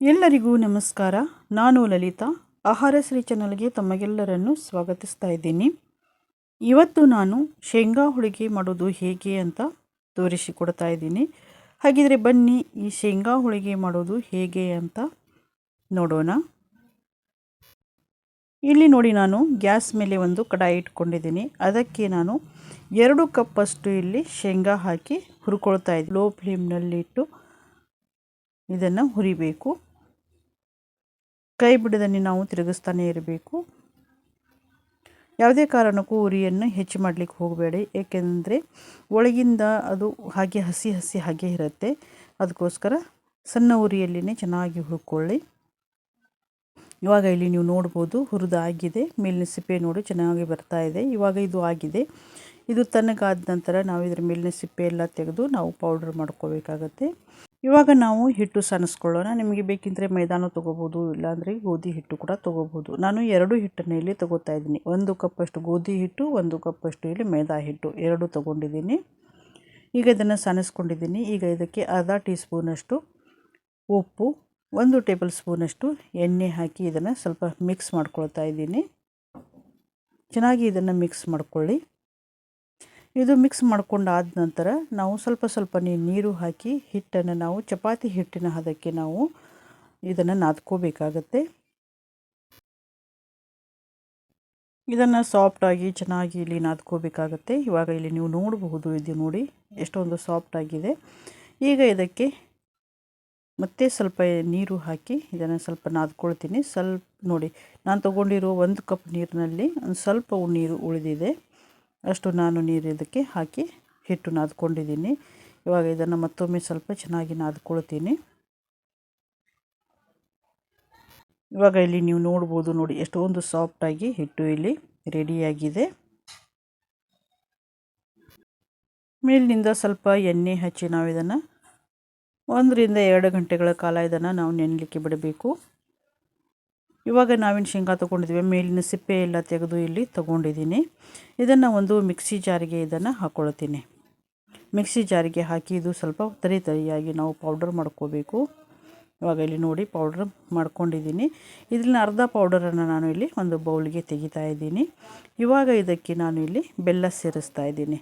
ಎಲ್ಲರಿಗೂ ನಮಸ್ಕಾರ. ನಾನು ಲಲಿತಾ. ಆಹಾರ ಶ್ರೀ ಚಾನಲ್ಗೆ ತಮಗೆಲ್ಲರನ್ನು ಸ್ವಾಗತಿಸ್ತಾ ಇದ್ದೀನಿ. ಇವತ್ತು ನಾನು ಶೇಂಗಾ ಹೋಳಿಗೆ ಮಾಡೋದು ಹೇಗೆ ಅಂತ ತೋರಿಸಿಕೊಡ್ತಾ ಇದ್ದೀನಿ. ಹಾಗಿದ್ರೆ ಬನ್ನಿ ಈ ಶೇಂಗಾ ಹೋಳಿಗೆ ಮಾಡೋದು ಹೇಗೆ ಅಂತ ನೋಡೋಣ. ಇಲ್ಲಿ ನೋಡಿ ನಾನು ಗ್ಯಾಸ್ ಮೇಲೆ ಒಂದು ಕಡಾಯಿ ಇಟ್ಕೊಂಡಿದ್ದೀನಿ. ಅದಕ್ಕೆ ನಾನು ಎರಡು ಕಪ್ಪಷ್ಟು ಇಲ್ಲಿ ಶೇಂಗಾ ಹಾಕಿ ಹುರ್ಕೊಳ್ತಾ ಇದ್ದೀನಿ. ಲೋ ಫ್ಲೇಮ್ನಲ್ಲಿ ಇಟ್ಟು ಇದನ್ನು ಹುರಿಬೇಕು. ಕೈ ಬಿಡದನ್ನೇ ನಾವು ತಿರುಗಿಸ್ತಾನೇ ಇರಬೇಕು. ಯಾವುದೇ ಕಾರಣಕ್ಕೂ ಉರಿಯನ್ನು ಹೆಚ್ಚು ಮಾಡಲಿಕ್ಕೆ ಹೋಗಬೇಡಿ. ಏಕೆಂದರೆ ಒಳಗಿಂದ ಅದು ಹಾಗೆ ಹಸಿ ಹಸಿ ಹಾಗೆ ಇರುತ್ತೆ. ಅದಕ್ಕೋಸ್ಕರ ಸಣ್ಣ ಉರಿಯಲ್ಲಿನೇ ಚೆನ್ನಾಗಿ ಹುರ್ಕೊಳ್ಳಿ. ಇವಾಗ ಇಲ್ಲಿ ನೀವು ನೋಡ್ಬೋದು ಹುರಿದಾಗಿದೆ. ಮೇಲಿನ ಸಿಪ್ಪೆ ನೋಡಿ ಚೆನ್ನಾಗಿ ಬರ್ತಾ ಇದೆ. ಇವಾಗ ಇದು ಆಗಿದೆ. ಇದು ತಣ್ಣಗಾದ ನಂತರ ನಾವು ಇದರ ಮೇಲಿನ ಸಿಪ್ಪೆ ಎಲ್ಲ ತೆಗೆದು ನಾವು ಪೌಡ್ರ್ ಮಾಡ್ಕೋಬೇಕಾಗತ್ತೆ. ಇವಾಗ ನಾವು ಹಿಟ್ಟು ಸನಸ್ಕೊಳ್ಳೋಣ. ನಿಮಗೆ ಬೇಕಿದ್ದರೆ ಮೈದಾನ ತೊಗೋಬೋದು, ಇಲ್ಲಾಂದರೆ ಗೋಧಿ ಹಿಟ್ಟು ಕೂಡ ತೊಗೋಬೋದು. ನಾನು ಎರಡು ಹಿಟ್ಟನ್ನು ಇಲ್ಲಿ ತೊಗೋತಾ ಇದ್ದೀನಿ. ಒಂದು ಕಪ್ಪಷ್ಟು ಗೋಧಿ ಹಿಟ್ಟು, ಒಂದು ಕಪ್ಪಷ್ಟು ಇಲ್ಲಿ ಮೈದಾ ಹಿಟ್ಟು. ಎರಡು ತೊಗೊಂಡಿದ್ದೀನಿ. ಈಗ ಇದನ್ನು ಸನಸ್ಕೊಂಡಿದ್ದೀನಿ. ಈಗ ಇದಕ್ಕೆ ಅರ್ಧ ಟೀ ಸ್ಪೂನಷ್ಟು ಉಪ್ಪು, ಒಂದು ಟೇಬಲ್ ಸ್ಪೂನಷ್ಟು ಎಣ್ಣೆ ಹಾಕಿ ಇದನ್ನು ಸ್ವಲ್ಪ ಮಿಕ್ಸ್ ಮಾಡ್ಕೊಳ್ತಾ ಇದ್ದೀನಿ. ಚೆನ್ನಾಗಿ ಇದನ್ನು ಮಿಕ್ಸ್ ಮಾಡ್ಕೊಳ್ಳಿ. ಇದು ಮಿಕ್ಸ್ ಮಾಡ್ಕೊಂಡಾದ ನಂತರ ನಾವು ಸ್ವಲ್ಪ ಸ್ವಲ್ಪ ನೀರು ಹಾಕಿ ಹಿಟ್ಟನ್ನು ನಾವು ಚಪಾತಿ ಹಿಟ್ಟಿನ ಹದಕ್ಕೆ ನಾವು ಇದನ್ನು ನಾದ್ಕೋಬೇಕಾಗತ್ತೆ. ಇದನ್ನು ಸಾಫ್ಟಾಗಿ ಚೆನ್ನಾಗಿ ಇಲ್ಲಿ ನಾದ್ಕೋಬೇಕಾಗತ್ತೆ. ಇವಾಗ ಇಲ್ಲಿ ನೀವು ನೋಡಬಹುದು, ಇದು ನೋಡಿ ಎಷ್ಟೊಂದು ಸಾಫ್ಟ್ ಆಗಿದೆ. ಈಗ ಇದಕ್ಕೆ ಮತ್ತೆ ಸ್ವಲ್ಪ ನೀರು ಹಾಕಿ ಇದನ್ನು ಸ್ವಲ್ಪ ನಾದ್ಕೊಳ್ತೀನಿ. ಸ್ವಲ್ಪ ನೋಡಿ, ನಾನು ತೊಗೊಂಡಿರೋ ಒಂದು ಕಪ್ ನೀರಿನಲ್ಲಿ ಒಂದು ಸ್ವಲ್ಪ ನೀರು ಉಳಿದಿದೆ. ಅಷ್ಟು ನಾನು ನೀರು ಇದಕ್ಕೆ ಹಾಕಿ ಹಿಟ್ಟು ನಾದ್ಕೊಂಡಿದ್ದೀನಿ. ಇವಾಗ ಇದನ್ನು ಮತ್ತೊಮ್ಮೆ ಸ್ವಲ್ಪ ಚೆನ್ನಾಗಿ ನಾದ್ಕೊಳ್ತೀನಿ. ಇವಾಗ ಇಲ್ಲಿ ನೀವು ನೋಡ್ಬೋದು ನೋಡಿ, ಎಷ್ಟೊಂದು ಸಾಫ್ಟಾಗಿ ಹಿಟ್ಟು ಇಲ್ಲಿ ರೆಡಿಯಾಗಿದೆ ಮೇಲಿನಿಂದ ಸ್ವಲ್ಪ ಎಣ್ಣೆ ಹಚ್ಚಿ ನಾವು ಇದನ್ನು ಒಂದರಿಂದ ಎರಡು ಗಂಟೆಗಳ ಕಾಲ ಇದನ್ನು ನಾವು ನೆನಲಿಕ್ಕೆ ಬಿಡಬೇಕು. ಇವಾಗ ನಾವಿನ ಶೇಂಗಾ ತೊಗೊಂಡಿದ್ದೀವಿ. ಮೇಲಿನ ಸಿಪ್ಪೆ ಎಲ್ಲ ತೆಗೆದು ಇಲ್ಲಿ ತೊಗೊಂಡಿದ್ದೀನಿ. ಇದನ್ನು ಒಂದು ಮಿಕ್ಸಿ ಜಾರಿಗೆ ಇದನ್ನು ಹಾಕ್ಕೊಳ್ತೀನಿ ಮಿಕ್ಸಿ ಜಾರಿಗೆ ಹಾಕಿ ಇದು ಸ್ವಲ್ಪ ತರಿ ತರಿಯಾಗಿ ನಾವು ಪೌಡರ್ ಮಾಡ್ಕೋಬೇಕು. ಇವಾಗ ಇಲ್ಲಿ ನೋಡಿ ಪೌಡ್ರ್ ಮಾಡ್ಕೊಂಡಿದ್ದೀನಿ. ಇದನ್ನ ಅರ್ಧ ಪೌಡರನ್ನು ನಾನು ಇಲ್ಲಿ ಒಂದು ಬೌಲ್ಗೆ ತೆಗಿತಾ ಇದ್ದೀನಿ. ಇವಾಗ ಇದಕ್ಕೆ ನಾನು ಇಲ್ಲಿ ಬೆಲ್ಲ ಸೇರಿಸ್ತಾ ಇದ್ದೀನಿ.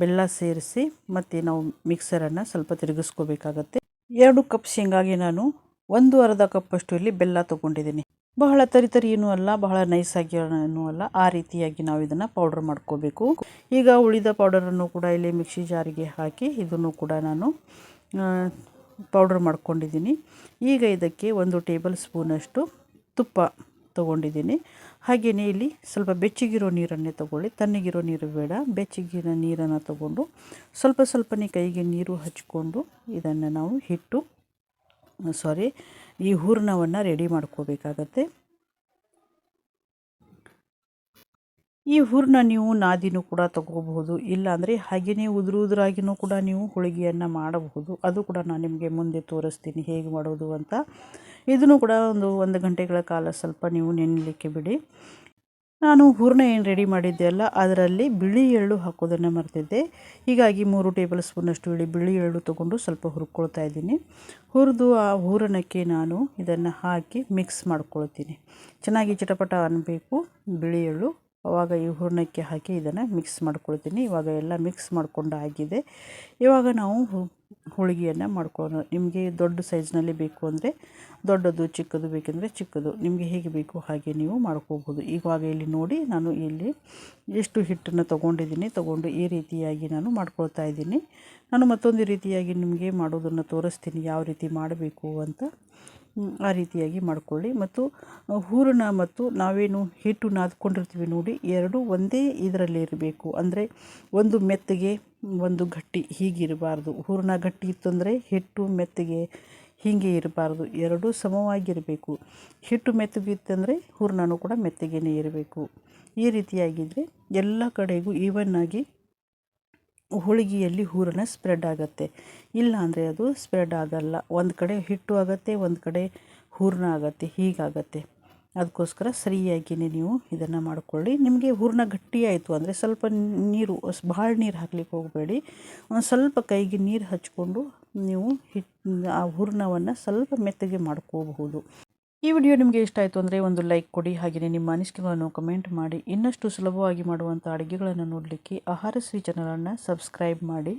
ಬೆಲ್ಲ ಸೇರಿಸಿ ಮತ್ತು ನಾವು ಮಿಕ್ಸರನ್ನು ಸ್ವಲ್ಪ ತಿರುಗಿಸ್ಕೋಬೇಕಾಗತ್ತೆ. ಎರಡು ಕಪ್ ಶೇಂಗಾಗಿ ನಾನು ಒಂದು ಅರ್ಧ ಕಪ್ಪಷ್ಟು ಇಲ್ಲಿ ಬೆಲ್ಲ ತೊಗೊಂಡಿದ್ದೀನಿ. ಬಹಳ ತರಿ ತರಿಯೂ ಅಲ್ಲ, ಬಹಳ ನೈಸಾಗಿಯೂ ಅಲ್ಲ, ಆ ರೀತಿಯಾಗಿ ನಾವು ಇದನ್ನು ಪೌಡ್ರ್ ಮಾಡ್ಕೋಬೇಕು. ಈಗ ಉಳಿದ ಪೌಡರನ್ನು ಕೂಡ ಇಲ್ಲಿ ಮಿಕ್ಸಿ ಜಾರಿಗೆ ಹಾಕಿ ಇದನ್ನು ಕೂಡ ನಾನು ಪೌಡ್ರ್ ಮಾಡ್ಕೊಂಡಿದ್ದೀನಿ. ಈಗ ಇದಕ್ಕೆ ಒಂದು ಟೇಬಲ್ ಸ್ಪೂನಷ್ಟು ತುಪ್ಪ ತಗೊಂಡಿದ್ದೀನಿ. ಹಾಗೆಯೇ ಇಲ್ಲಿ ಸ್ವಲ್ಪ ಬೆಚ್ಚಗಿರೋ ನೀರನ್ನೇ ತಗೊಳ್ಳಿ. ತಣ್ಣಗಿರೋ ನೀರು ಬೇಡ, ಬೆಚ್ಚಗಿನ ನೀರನ್ನು ತಗೊಂಡು ಸ್ವಲ್ಪ ಸ್ವಲ್ಪನೇ ಕೈಗೆ ನೀರು ಹಚ್ಕೊಂಡು ಇದನ್ನು ನಾವು ಹಿಟ್ಟು ಸಾರಿ ಈ ಹೂರಣವನ್ನು ರೆಡಿ ಮಾಡ್ಕೋಬೇಕಾಗತ್ತೆ. ಈ ಹೂರಣ ನೀವು ನಾದಿನೂ ಕೂಡ ತಗೋಬಹುದು, ಇಲ್ಲಾಂದರೆ ಹಾಗೆಯೇ ಉದುರು ಕೂಡ ನೀವು ಹೋಳಿಗೆಯನ್ನು ಮಾಡಬಹುದು. ಅದು ಕೂಡ ನಾನು ನಿಮಗೆ ಮುಂದೆ ತೋರಿಸ್ತೀನಿ ಹೇಗೆ ಮಾಡೋದು ಅಂತ. ಇದನ್ನು ಕೂಡ ಒಂದು ಒಂದು ಗಂಟೆಗಳ ಕಾಲ ಸ್ವಲ್ಪ ನೀವು ನೆನಲಿಕ್ಕೆ ಬಿಡಿ. ನಾನು ಹೂರಣ ಏನು ರೆಡಿ ಮಾಡಿದ್ದೆ ಅಲ್ಲ, ಅದರಲ್ಲಿ ಬಿಳಿ ಎಳ್ಳು ಹಾಕೋದನ್ನು ಮರೆತಿದ್ದೆ ಹೀಗಾಗಿ ಮೂರು ಟೇಬಲ್ ಸ್ಪೂನಷ್ಟು ಇಳಿ ಬಿಳಿ ಎಳ್ಳು ತೊಗೊಂಡು ಸ್ವಲ್ಪ ಹುರ್ಕೊಳ್ತಾ ಇದ್ದೀನಿ. ಹುರಿದು ಆ ಹೂರಣಕ್ಕೆ ನಾನು ಇದನ್ನು ಹಾಕಿ ಮಿಕ್ಸ್ ಮಾಡ್ಕೊಳ್ತೀನಿ. ಚೆನ್ನಾಗಿ ಚಟಪಟ ಅನ್ನಬೇಕು ಬಿಳಿ ಎಳ್ಳು. ಅವಾಗ ಈ ಹೂರ್ಣಕ್ಕೆ ಹಾಕಿ ಇದನ್ನು ಮಿಕ್ಸ್ ಮಾಡ್ಕೊಳ್ತೀನಿ. ಇವಾಗ ಎಲ್ಲ ಮಿಕ್ಸ್ ಮಾಡ್ಕೊಂಡು ಆಗಿದೆ. ಇವಾಗ ನಾವು ಹೋಳಿಗೆಯನ್ನು ಮಾಡ್ಕೊಳ್ಳೋಣ ನಿಮಗೆ ದೊಡ್ಡ ಸೈಜ್ನಲ್ಲಿ ಬೇಕು ಅಂದರೆ ದೊಡ್ಡದು, ಚಿಕ್ಕದು ಬೇಕೆಂದರೆ ಚಿಕ್ಕದು. ನಿಮಗೆ ಹೇಗೆ ಬೇಕು ಹಾಗೆ ನೀವು ಮಾಡ್ಕೋಬೋದು ಇವಾಗ ಇಲ್ಲಿ ನೋಡಿ ನಾನು ಇಲ್ಲಿ ಎಷ್ಟು ಹಿಟ್ಟನ್ನು ತೊಗೊಂಡಿದ್ದೀನಿ. ತೊಗೊಂಡು ಈ ರೀತಿಯಾಗಿ ನಾನು ಮಾಡ್ಕೊಳ್ತಾ ಇದ್ದೀನಿ. ನಾನು ಮತ್ತೊಂದು ರೀತಿಯಾಗಿ ನಿಮಗೆ ಮಾಡೋದನ್ನು ತೋರಿಸ್ತೀನಿ. ಯಾವ ರೀತಿ ಮಾಡಬೇಕು ಅಂತ. ಆ ರೀತಿಯಾಗಿ ಮಾಡಿಕೊಳ್ಳಿ. ಮತ್ತು ಹೂರಣ ಮತ್ತು ನಾವೇನು ಹಿಟ್ಟು ನಾದ್ಕೊಂಡಿರ್ತೀವಿ ನೋಡಿ, ಎರಡು ಒಂದೇ ಇದರಲ್ಲಿ ಇರಬೇಕು. ಅಂದರೆ ಒಂದು ಮೆತ್ತಗೆ ಒಂದು ಗಟ್ಟಿ ಹೀಗಿರಬಾರ್ದು ಹೂರಣ ಗಟ್ಟಿ ಇತ್ತಂದರೆ ಹಿಟ್ಟು ಮೆತ್ತಗೆ ಹೀಗೆ ಇರಬಾರ್ದು. ಎರಡೂ ಸಮವಾಗಿರಬೇಕು. ಹಿಟ್ಟು ಮೆತ್ತಗಿತ್ತಂದರೆ ಹೂರಣನೂ ಕೂಡ ಮೆತ್ತಗೆನೇ ಇರಬೇಕು. ಈ ರೀತಿಯಾಗಿದ್ದರೆ ಎಲ್ಲ ಕಡೆಗೂ ಈವನ್ನಾಗಿ ಹೋಳಿಗೆಯಲ್ಲಿ ಹೂರಣ ಸ್ಪ್ರೆಡ್ ಆಗುತ್ತೆ. ಇಲ್ಲ ಅಂದರೆ ಅದು ಸ್ಪ್ರೆಡ್ ಆಗಲ್ಲ. ಒಂದು ಕಡೆ ಹಿಟ್ಟು ಆಗುತ್ತೆ, ಒಂದು ಕಡೆ ಹೂರಣ ಆಗುತ್ತೆ, ಹೀಗಾಗತ್ತೆ. ಅದಕ್ಕೋಸ್ಕರ ಸರಿಯಾಗಿಯೇ ನೀವು ಇದನ್ನು ಮಾಡಿಕೊಳ್ಳಿ. ನಿಮಗೆ ಹೂರಣ ಗಟ್ಟಿಯಾಯಿತು ಅಂದರೆ ಸ್ವಲ್ಪ ನೀರು ಭಾಳ ನೀರು ಹಾಕ್ಲಿಕ್ಕೆ ಹೋಗಬೇಡಿ. ಒಂದು ಸ್ವಲ್ಪ ಕೈಗೆ ನೀರು ಹಚ್ಕೊಂಡು ನೀವು ಹಿಟ್, ಆ ಹೂರ್ಣವನ್ನು ಸ್ವಲ್ಪ ಮೆತ್ತಗೆ ಮಾಡ್ಕೋಬಹುದು. ಈ ವಿಡಿಯೋ ನಿಮಗೆ ಇಷ್ಟ ಆಯಿತು ಅಂದರೆ ಒಂದು ಲೈಕ್ ಕೊಡಿ, ಹಾಗೆಯೇ ನಿಮ್ಮ ಅನಿಸಿಕೆಗಳನ್ನು ಕಮೆಂಟ್ ಮಾಡಿ. ಇನ್ನಷ್ಟು ಸುಲಭವಾಗಿ ಮಾಡುವಂಥ ಅಡುಗೆಗಳನ್ನು ನೋಡಲಿಕ್ಕೆ ಆಹಾರ ಶ್ರೀ ಚಾನಲನ್ನು ಸಬ್ಸ್ಕ್ರೈಬ್ ಮಾಡಿ.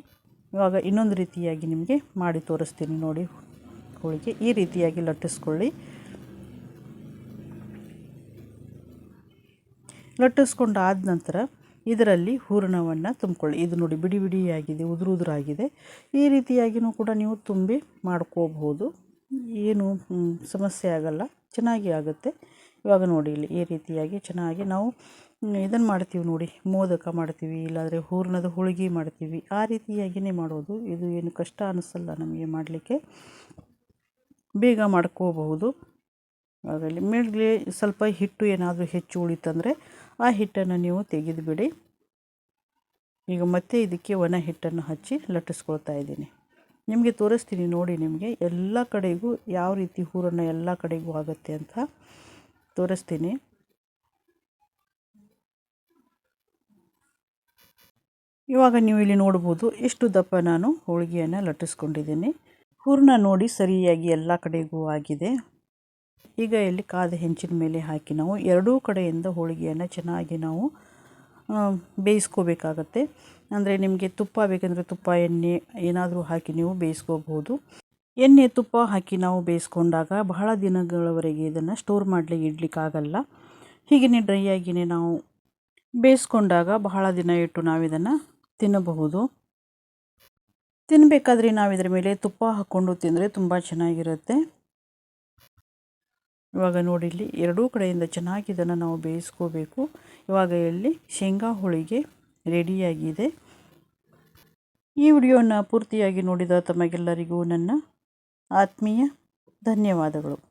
ಇವಾಗ ಇನ್ನೊಂದು ರೀತಿಯಾಗಿ ನಿಮಗೆ ಮಾಡಿ ತೋರಿಸ್ತೀನಿ ನೋಡಿ, ಹೋಳಿಗೆ ಈ ರೀತಿಯಾಗಿ ಲಟ್ಟಿಸ್ಕೊಳ್ಳಿ. ಲಟ್ಟಿಸ್ಕೊಂಡಾದ ನಂತರ ಇದರಲ್ಲಿ ಹೂರಣವನ್ನು ತುಂಬಿಕೊಳ್ಳಿ. ಇದು ನೋಡಿ ಬಿಡಿ ಬಿಡಿಯಾಗಿದೆ ಉದುರು ಉದುರಾಗಿದೆ ಈ ರೀತಿಯಾಗಿಯೂ ಕೂಡ ನೀವು ತುಂಬಿ ಮಾಡ್ಕೋಬಹುದು. ಏನು ಸಮಸ್ಯೆ ಆಗಲ್ಲ. ಚೆನ್ನಾಗಿ ಆಗುತ್ತೆ. ಇವಾಗ ನೋಡಿ ಇಲ್ಲಿ ಈ ರೀತಿಯಾಗಿ ಚೆನ್ನಾಗಿ ನಾವು ಇದನ್ನು ಮಾಡ್ತೀವಿ ನೋಡಿ. ಮೋದಕ ಮಾಡ್ತೀವಿ, ಇಲ್ಲಾಂದರೆ ಹೂರ್ಣದ ಹೋಳಿಗೆ ಮಾಡ್ತೀವಿ. ಆ ರೀತಿಯಾಗಿಯೇ ಮಾಡೋದು. ಇದು ಏನು ಕಷ್ಟ ಅನಿಸಲ್ಲ ನಮಗೆ ಮಾಡಲಿಕ್ಕೆ. ಬೇಗ ಮಾಡ್ಕೋಬಹುದು. ಅದರಲ್ಲಿ ಮೇಲೆ ಸ್ವಲ್ಪ ಹಿಟ್ಟು ಏನಾದರೂ ಹೆಚ್ಚು ಉಳಿತಂದರೆ ಆ ಹಿಟ್ಟನ್ನು ನೀವು ತೆಗೆದುಬಿಡಿ. ಈಗ ಮತ್ತೆ ಇದಕ್ಕೆ ಒಣ ಹಿಟ್ಟನ್ನು ಹಚ್ಚಿ ಲಟ್ಟಿಸ್ಕೊಳ್ತಾ ಇದ್ದೀನಿ. ನಿಮಗೆ ತೋರಿಸ್ತೀನಿ ನೋಡಿ ನಿಮಗೆ ಎಲ್ಲ ಕಡೆಗೂ ಯಾವ ರೀತಿ ಹೂರನ್ನು ಎಲ್ಲ ಕಡೆಗೂ ಆಗುತ್ತೆ ಅಂತ ತೋರಿಸ್ತೀನಿ. ಇವಾಗ ನೀವು ಇಲ್ಲಿ ನೋಡ್ಬೋದು ಎಷ್ಟು ದಪ್ಪ ನಾನು ಹೋಳಿಗೆಯನ್ನು ಲಟ್ಟಿಸ್ಕೊಂಡಿದ್ದೀನಿ. ಹೂರ್ಣ ನೋಡಿ ಸರಿಯಾಗಿ ಎಲ್ಲ ಕಡೆಗೂ ಆಗಿದೆ. ಈಗ ಇಲ್ಲಿ ಕಾದ ಹೆಂಚಿನ ಮೇಲೆ ಹಾಕಿ ನಾವು ಎರಡೂ ಕಡೆಯಿಂದ ಹೋಳಿಗೆಯನ್ನು ಚೆನ್ನಾಗಿ ನಾವು ಬೇಯಿಸ್ಕೋಬೇಕಾಗತ್ತೆ. ಅಂದರೆ ನಿಮಗೆ ತುಪ್ಪ ಬೇಕೆಂದರೆ ತುಪ್ಪ, ಎಣ್ಣೆ ಏನಾದರೂ ಹಾಕಿ ನೀವು ಬೇಯಿಸ್ಕೋಬಹುದು. ಎಣ್ಣೆ, ತುಪ್ಪ ಹಾಕಿ ನಾವು ಬೇಯಿಸ್ಕೊಂಡಾಗ ಬಹಳ ದಿನಗಳವರೆಗೆ ಇದನ್ನು ಸ್ಟೋರ್ ಮಾಡಲಿ ಇಡ್ಲಿಕ್ಕಾಗಲ್ಲ. ಹೀಗೇ ಡ್ರೈ ನಾವು ಬೇಯಿಸ್ಕೊಂಡಾಗ ಬಹಳ ದಿನ ಇಟ್ಟು ನಾವು ಇದನ್ನು ತಿನ್ನಬಹುದು. ತಿನ್ನಬೇಕಾದ್ರೆ ನಾವು ಇದರ ಮೇಲೆ ತುಪ್ಪ ಹಾಕ್ಕೊಂಡು ತಿಂದರೆ ತುಂಬ ಚೆನ್ನಾಗಿರುತ್ತೆ. ಇವಾಗ ನೋಡಿ ಇಲ್ಲಿ ಎರಡೂ ಕಡೆಯಿಂದ ಚೆನ್ನಾಗಿ ಇದನ್ನು ನಾವು ಬೇಯಿಸ್ಕೋಬೇಕು. ಇವಾಗ ಇಲ್ಲಿ ಶೇಂಗಾ ಹೋಳಿಗೆ ರೆಡಿಯಾಗಿದೆ. ಈ ವಿಡಿಯೋನ ಪೂರ್ತಿಯಾಗಿ ನೋಡಿದ ತಮಗೆಲ್ಲರಿಗೂ ನನ್ನ ಆತ್ಮೀಯ ಧನ್ಯವಾದಗಳು.